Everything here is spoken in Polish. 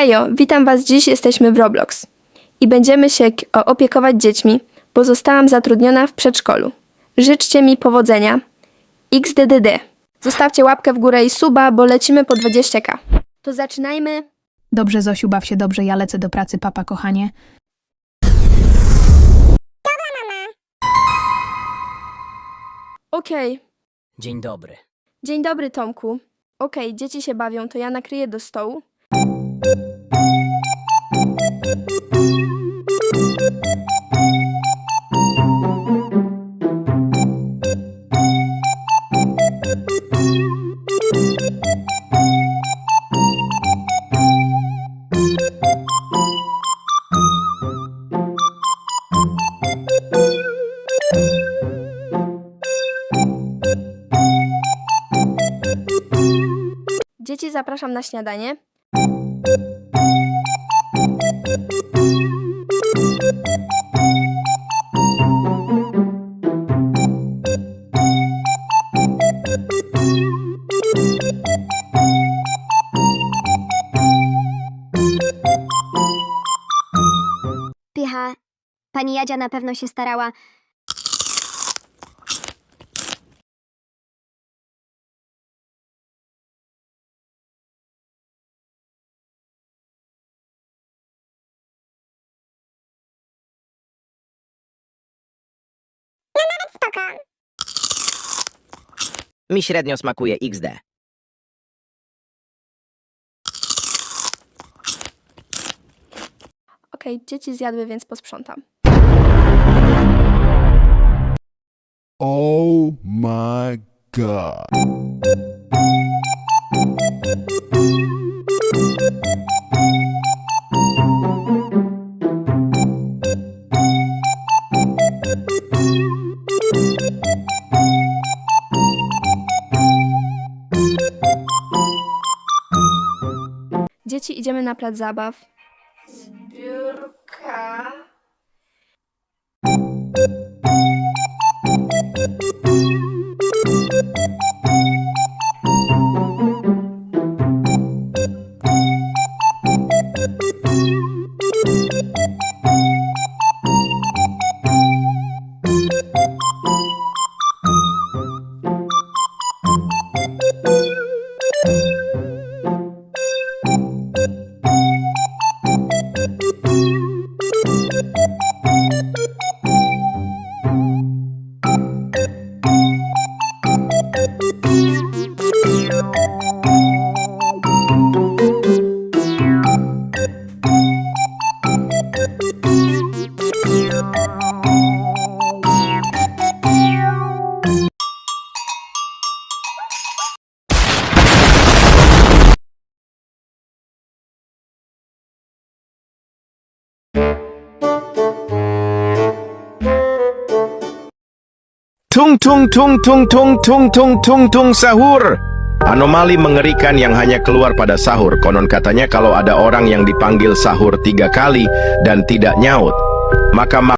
Hejo, witam Was dziś, jesteśmy w Roblox. I będziemy się opiekować dziećmi, bo zostałam zatrudniona w przedszkolu. Życzcie mi powodzenia. XDDD. Zostawcie łapkę w górę i suba, bo lecimy po 20k. To zaczynajmy. Dobrze, Zosiu, baw się dobrze, ja lecę do pracy, papa, kochanie. Okej. Dzień dobry. Dzień dobry, Tomku. Okej, dzieci się bawią, to ja nakryję do stołu. Dzieci zapraszam na śniadanie. Pani Jadzia na pewno się starała. Mi średnio smakuje XD. Okej, dzieci zjadły, więc posprzątam. Oh my god. Dzieci, idziemy na plac zabaw. Zbiórka. Tung tung tung tung tung tung tung tung tung sahur. Anomali mengerikan yang hanya keluar pada sahur. Konon katanya kalau ada orang yang dipanggil sahur tiga kali dan tidak nyaut, maka